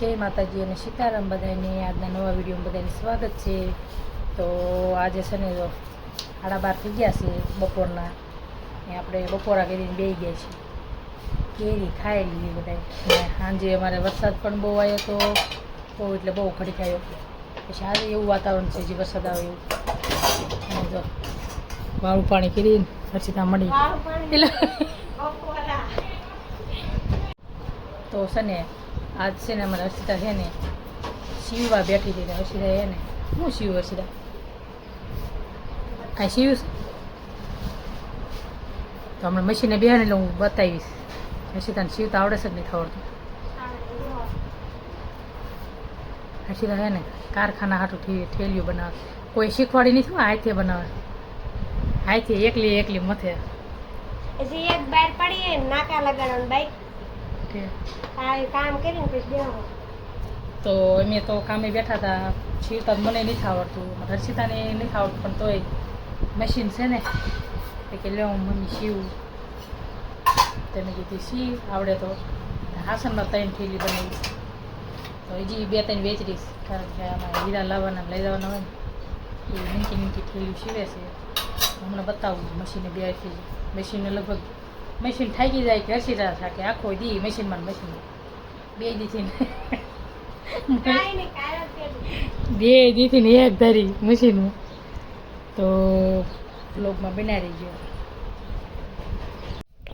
જય માતાજી અને સીતારામ બધાને. આજના નવા વિડીયોમાં બધાને સ્વાગત છે. તો આજે છે ને જો સાડા બાર થઈ ગયા છે બપોરના. એ આપણે બપોરા કરીને બેસી ગયા છીએ. કેરી ખાઈ લીધી બધાય સાંજે અમારે વરસાદ પણ બહુ આવ્યો તો બહુ એટલે બહુ આવ્યો પછી આજે એવું વાતાવરણ છે જે વરસાદ આવે એવું. અને જો વાળું પાણી કરીને ત્યાં મળી. એટલે તો છે ને આજ છે ને અમારે હર્ષિતા છે ને, શિવવા બેઠી હતી હર્ષિતા છે ને. શું શિવ, હર્ષિતા? આ શિવ તો હમણાં મશીને બે એટલે હું બતાવીશ. હર્ષિતાને શિવ તો આવડે છે જ નહીં આવડતું હર્ષિતા છે ને, કારખાના હાટું ઠેલિયું બનાવે. કોઈ શીખવાડી નથી હોય હાથે બનાવે. હાથે એકલી એકલી મથે એક બાર પડીએ નાકા લગાડવાનું બાઈક આ કામ કરીને પછી દેવાનું. તો અમે તો કામે બેઠા હતા. શિવતા તો મને નથી આવડતું. હર્ષિતાને નથી આવડતું પણ તોય મશીન છે ને. એ કે લે હું મમ્મી શિવ. તમે કીધું શી આવડે તો. હાસનમાં ત્રણ થેલી બનાવી. તો હજી બે ત્રણ વેચરીશ કારણ કે આમાં હીરા લાવવાના લઈ જવાના હોય ને. એ નીચી નીચી થેલી સીવે છે. હમણાં બતાવું મશીને બે મશીનને લગભગ મશીન થાકી જાય કે હસીરા થાકે. આખો દી મશીનમાં મશીન બે દીથી. બે દીથી ને એક ધરી મશીનમાં. તો બ્લોગમાં બનાવી ગયો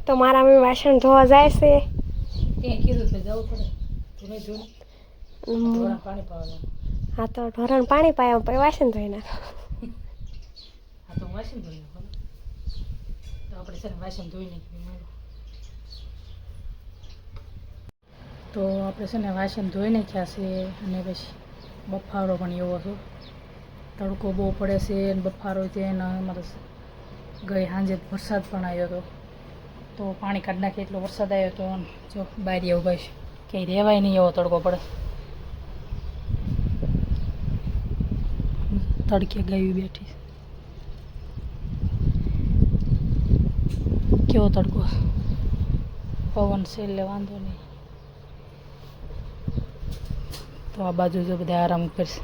તો મારા મમ્મી વાસણ ધોવા જાય છે. ત્યાં કીધું તો જવું પડે. ધૂણે ધૂણે પાણી પાવાનું. હા તો ઢોરણ પાણી પાયા પછી વાસણ ધોઈ નાખો. હા તો વાસણ ધોઈ તો આપણે વાસણ ધોઈ નાખીએ તો આપણે છે ને વાસણ ધોઈ નાખ્યા છે અને પછી બફારો પણ એવો હતો તડકો બહુ પડે છે બફારો છે અને અમારે ગઈ સાંજે વરસાદ પણ આવ્યો હતો. તો પાણી કાઢી નાખે એટલો વરસાદ આવ્યો હતો અને જો બારી ઊભા છે. ક્યાંય રહેવાય નહીં એવો તડકો પડે. તડકે ગયું બેઠી કેવો તડકો? પવન છે એટલે વાંધો નહીં. તો આ બાજુ જો બધા આરામ કરશે.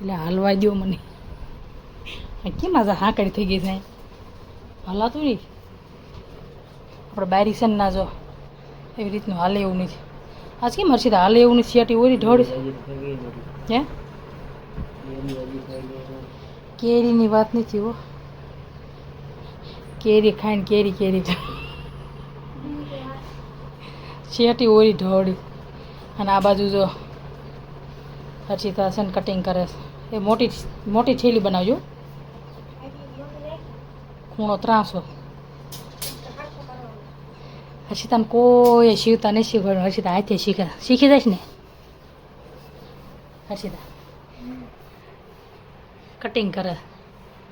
એટલે હાલવા દો મને. કેમ આજે હાંકડી થઈ ગઈ છે હલાતું નહીં? આપણે બારી છે ને ના જો. એવી રીતનું હાલે એવું નથી. આજ કેમ હર્ષિત, હાલે એવું નથી? સિયાટી ઓરી ઢોળ હે? કેરીની વાત નથી હો. કેરી ખાઈને કેરી કેરી શેટી ઓરી ઢોળી. અને આ બાજુ જો હર્ષિતા છે ને કટિંગ કરે છે. એ મોટી મોટી થેલી બનાવજો. ખૂણો ત્રાસો. હર્ષિતાને કોઈ શીવતા નહીં શીખવાડ્યું હર્ષિતા હાથે શીખે. શીખી જઈશ ને? હર્ષિતા. કટિંગ કરે.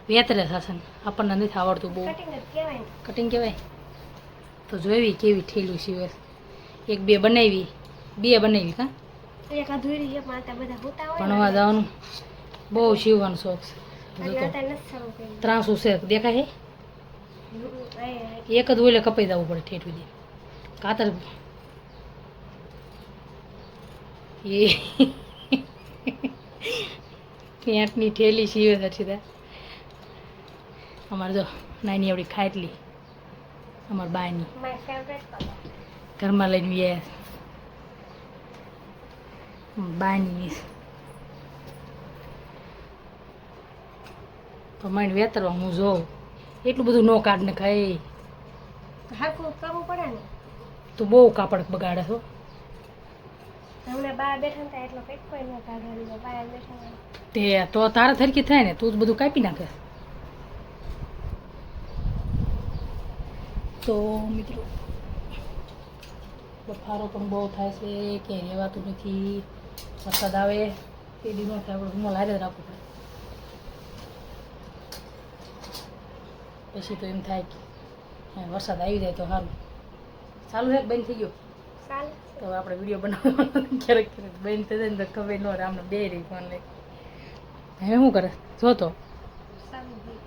વેતરે થશે આપણને નથી આવડતું બહુ. કટિંગ કહેવાય તો જોઈવી કેવી ઠેલું સીવે એક બે બનાવી. બે બનાવી ને. ભણવા જવાનું. બહુ સીવવાનો શોખ છે. ત્રાસું છે. દેખાય એક જ ઓલે કપાઈ જવું પડે ઠેઠ સુધી. કાતર એ. પેન્ટની ઠેલી સીવે છે સીધા અમારે જો નાની આવડી ખાટલી અમાર બાયની my ઘરમાં લઈને વ્યા બાની. તો મને વેતરવા હું જોઉં. એટલું બધું નો કાઢ ને ખાઈ કરવું પડે ને? તું બહુ કાપડ બગાડે છો એટલો. તે તો તારા થરકી થાય ને તું જ બધું કાપી નાખે. તો મિત્રો બફારો પણ બહુ થાય છે કે રહેવાતું નથી. વરસાદ આવે તે દી ન થાય આપણે રૂમમાં લારે જ રાખવું પડે. પછી તો એમ થાય કે વરસાદ આવી જાય તો સારું. ચાલુ છે બંધ થઈ ગયો? તો આપણે વીડિયો બનાવવાનો. ક્યારેક ક્યારેક બંધ થઈ જાય ને તો ખબર ન રહે આમને બે રહી ફોન લઈ. હવે શું કરે? જોતો સારું ભાઈ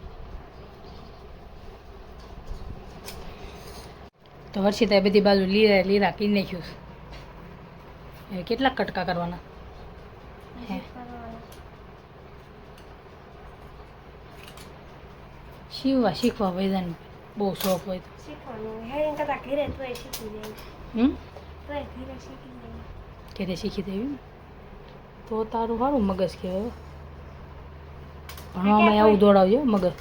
તો હર્ષિતાએ બધી બાજુ લીરા લીરા કીન નાખ્યું છે. એ કેટલા કટકા કરવાના? શીવવા શીખવા વૈદાન બહુ શોખ હોય તો. ઘરે શીખી દેવી તો તારું સારું મગજ કહેવાય. હો. ભણવામાં આવું દોડાવજો મગજ.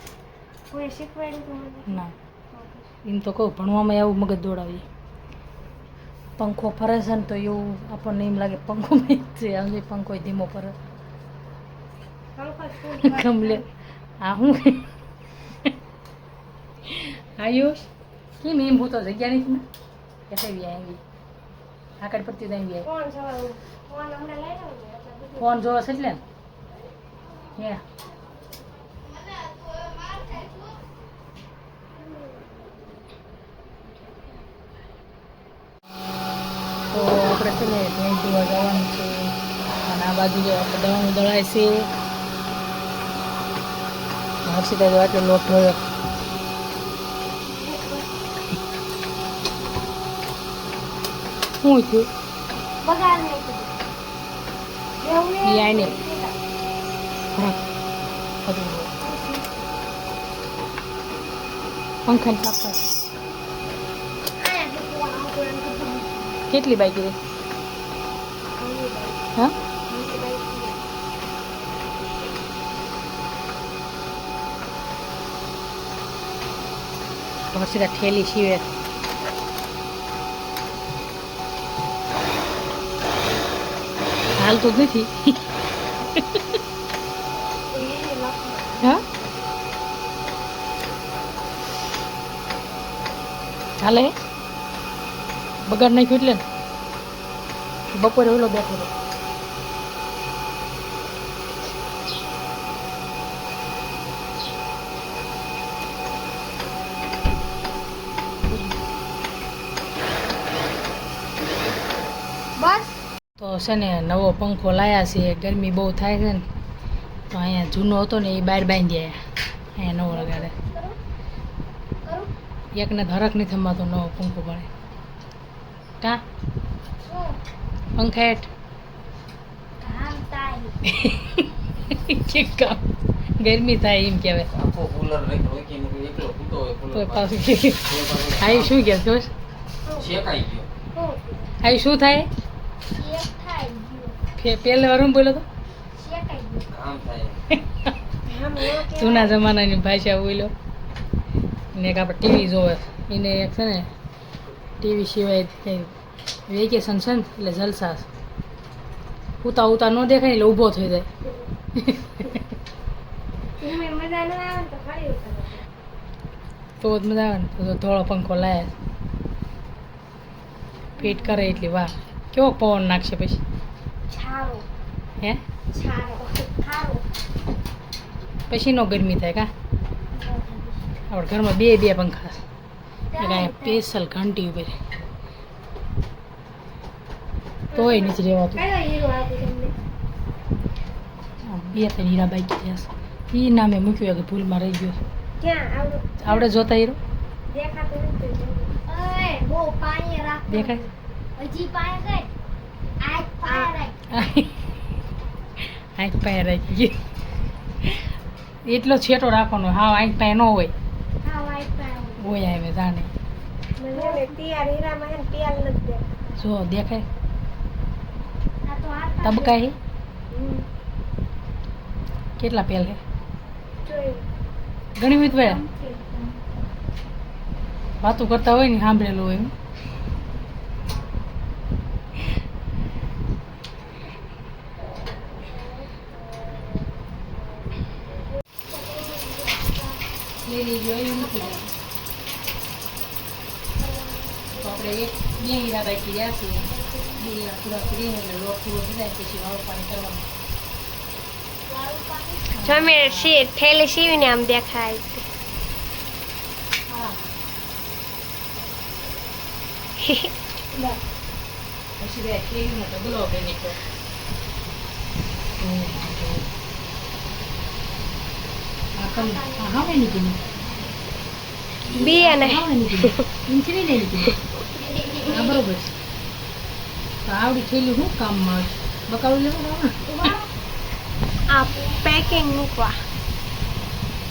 ના. એમ તો કહું ભણવામાં આવું મગજ દોડાવીએ. પંખો ફરે છે ને તો એવું આપણને એમ લાગે પંખો છે. આમ પંખો ધીમો ફરે. ગમલે. આ હું? આયુષ કેમ એમ હું તો જગ્યા નથી ને? કે આવી આવી આકડ પડતી એટલે બધું ફોન જોવો છે એટલે ને હે તો આપણે છે ને ત્યાં જોવા જવાનું છે. અને આ બાજુ જો આપણે દવાનું દળાય છે. હર્ષિતા જો આટલો લોટ થયો? શું થયું બધું પંખાની સાફ આયા ફોન આવતો એમ કીધું કેટલી બાઈક રે? હા? સીધા ઠેલી શિવે હાલ જ નથી. હા? હાલે? બગાડ નાખ્યું એટલે ને. બપોરે ઓલો બેઠો હતો બસ તો છે ને નવો પંખો લાયા છે ગરમી બહુ થાય છે ને. તો અહીંયા જૂનો હતો ને એ બહાર બાંધી આવ્યા અહીંયા નવો લગાડે. એકને ધરક નથી થમાતો નવો પંખો પડે કા પંખેટ ગરમી થાય એમ કહેવાય આઈ શું કે પાછું કે શું થાય શેક વારું ગયું પે- પહેલા વાર હું બોલ્યો તો શેકાઈ ગયું કામ થાય આમ ન કહેવાય. જૂના જમાનાની ભાષા બોલ્યો ને આપણે ટીવી જોવે એને એક છે ને ટીવી સિવાય વેકેશન છે ને એટલે જલસા ઉતા ઉતા ન દેખાય એટલે ઊભો થઈ જાય. તો જ મજા આવે ને તો ધોળો પંખો લાયા. ફિટ કરે એટલી વાહ કેવો પવન નાખશે પછી? હે? પછી નો ગરમી થાય કા? આપણે ઘરમાં બે બે પંખા છે. સ્પેશિયલ ઘંટી ઉપર. તોય નથી રહેવાતું કયો હીરો આપ્યો તમને? આ બે ત્રણ હીરા બાકી થયા છે. એ નામે મૂક્યું કે ભૂલમાં રહી ગયો. ક્યાં? આવડે. જોતા હીરો? દેખાતું નથી ઓય બહુ પાણી રાખ. દેખાય? હજી પાણી કઈ આજ પાણી રાખ. આંખ પાય રાખી ગઈ એટલો છેટો રાખવાનો હા આંખ પાય ન હોય. આવે જાણે. મને તિયાર હીરામાં હે ને નથી દેખાતું. જો દેખાય. આ તબકા કેટલા પેલ હે? ઘણી વિધ વાર વાતો કરતા હોય ને સાંભળેલું હોય એમ. નથી. તો આપણે એક બે હીરા બાકી રહ્યા છે બે પૂરા કરીને એટલે લોટ પૂરો થઈ જાય પછી વાળું પાણી કરવાનું જમે સી થેલી સીવીને આમ દેખાય હા પછી બે કેરીનો ઢગલો બની ગયો આ હવે નીકળી બી અને ઇન્ચરી નહીં નીકળી હા બરોબર છે. તો આવડી થેલી શું કામમાં બકાલું લેવું આ પેકિંગ મૂકવા.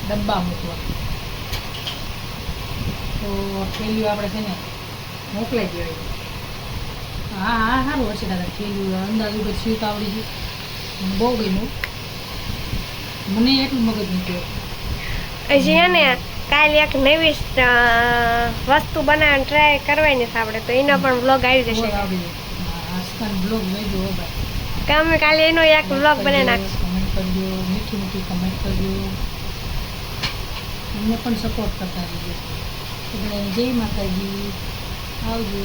ડબ્બા મૂકવા. તો થેલીઓ આપણે છે ને મોકલાઈ દેવાય. હા હા સારું હશે દાદા થેલીઓ અંદાજ ઉપર સીવત આવડી ગયું બહુ ગયું મને એટલું મગજ નથી હજી ને કાલે એક નવી વસ્તુ બનાવવાની ટ્રાય કરવાની છે આપણે તો એનો પણ બ્લોગ આવી જશે. કે અમે કાલે એનો એક બ્લોગ બનાવી નાખશું. મીઠી મીઠી કમેન્ટ કરજો. અમને પણ સપોર્ટ કરતા રહેજો. જય માતાજી. આવજો.